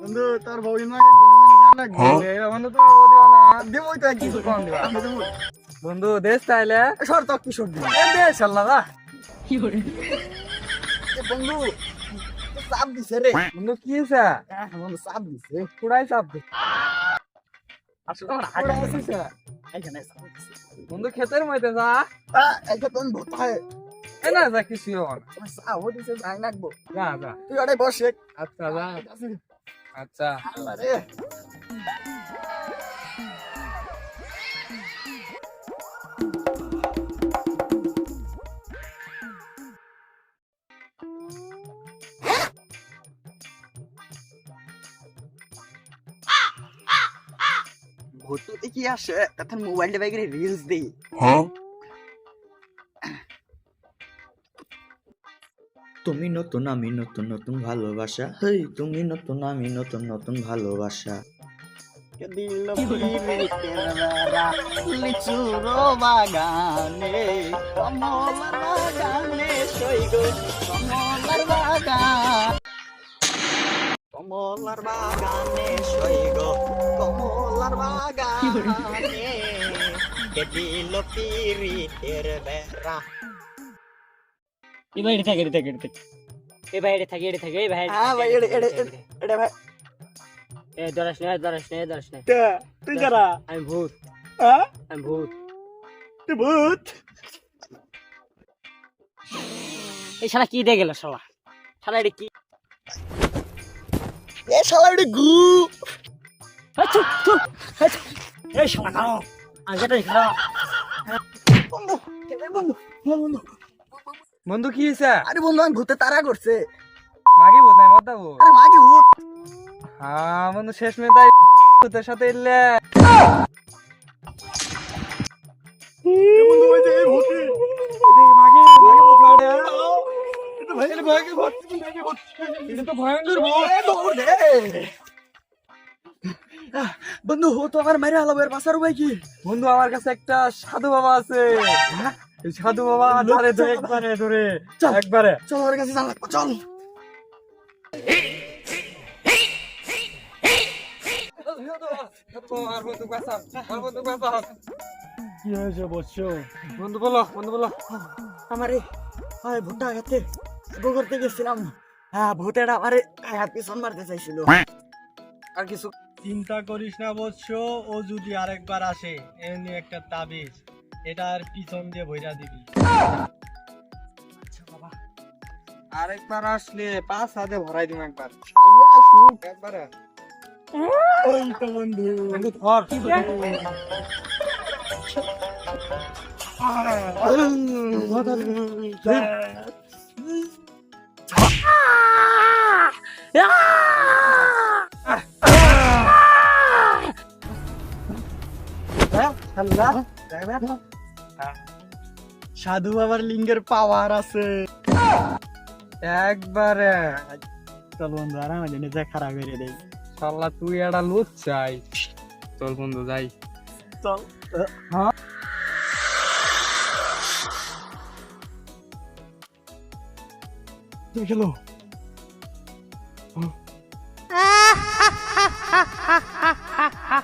বন্ধু তোর বউ ইনমাকে দিনে দিনে জানা এ বন্ধু তো দিও না। দেবই তো একদিন কিছু কম আমি দেবো। বন্ধু দেশ তাইলে? সর তো কি এ দেশ আল্লাহ এ বন্ধু চাপ দিছে রে। বন্ধু কি হইছে? হ্যাঁ, বন্ধু দিছে। আসলে আমার আছে। এখানে চাপ দিছে বন্ধু খেতের মধ্যে যা। এটা তোর ভোটায় এ না যা কিছু হবে না। আমার দিছে যাই নাকবো যা যা। তুই আরে বসে আচ্ছা যা। আচ্ছা। ভোট কি আসে তাতে মোবাইলটা বাইকের রিলস দেই। হ্যাঁ? তুমি নতুন আমি নতুন নতুন ভালোবাসা। হেই, তুমি নতুন আমি নতুন নতুন ভালোবাসা। দিল লিচুর বাগানে কমলার বাগানে সইগো কমলার বাগান। কমলার বাগানে সইগো কমলার বাগানে। বেড়া ಇವ ಹಿಡಿತಾಗ ಹಿಡಿತಾಗ ಹಿಡಿತಾಗ ಏ ಬಾ ಹಿಡಿತಾಗ ಹಿಡಿತಾಗ ಏ ಬಾ ಹಾ ಬಾ ಎಡೆ ಎಡೆ ಎಡೆ ಬಾ ए दर्शन है दर्शन है दर्शन है तू जरा आई एम भूत हाँ आई एम भूत तू भूत এই শালা কি দিয়ে গেল শালা শালা এটা কি এ শালা এটা গু আচ্ছা তো এই শালা নাও আগে তো খাও বন্ধু বন্ধু বন্ধু বন্ধু কি হইছে? আরে বন্ধু আমি ভূতে তারা করছে। মাগি ভূত নাই মত দাও আরে মাকে ভূত। হ্যাঁ বন্ধু শেষ মে তাই ভূতের সাথে ইল্লে বন্ধু ওই যে এই ভূতে মাগি মাগি ভূত মারে এটা ভাই এটা মাকে ভূত এটা তো ভয়ঙ্কর ভূত। দৌড় দে। বন্ধু ও তো আমার মারে আলাবার বাসার ভাই কি? বন্ধু আমার কাছে একটা সাধু বাবা আছে। এই সাধু বাবা ধরে ধরে একবারে ধরে চল। একবারে। চল ওর কাছে চল। কি হয়েছে বসছো বন্ধু বলো বন্ধু বলো। আমারে হয় গো করতে গেছিলাম। হ্যাঁ ভূতেরা আমারে হ্যাঁ পিছন মারতে চাইছিল। আর কিছু চিন্তা করিস না বৎস ও যদি আরেকবার আসে এমনি একটা তাবিজ। এটা আর পিছন দিয়ে ভইরা দিবি। আরেকবার আসলে পাঁচ হাতে ভরাই দিম একবার। আসুক একবারে ওই তো বন্ধু বন্ধু ধর সাধু বাবার লিঙ্গের পাওয়ার আছে একবারে চল বন্ধু আর আমাদের নিজে খারাপ করে দেই শালা তুই একটা লুচ চাই তোর বন্ধু যাই চল তুই গেল এইবারে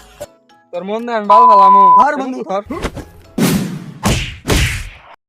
তোর মন দেন ভালো ভালো ধর বন্ধু। ধর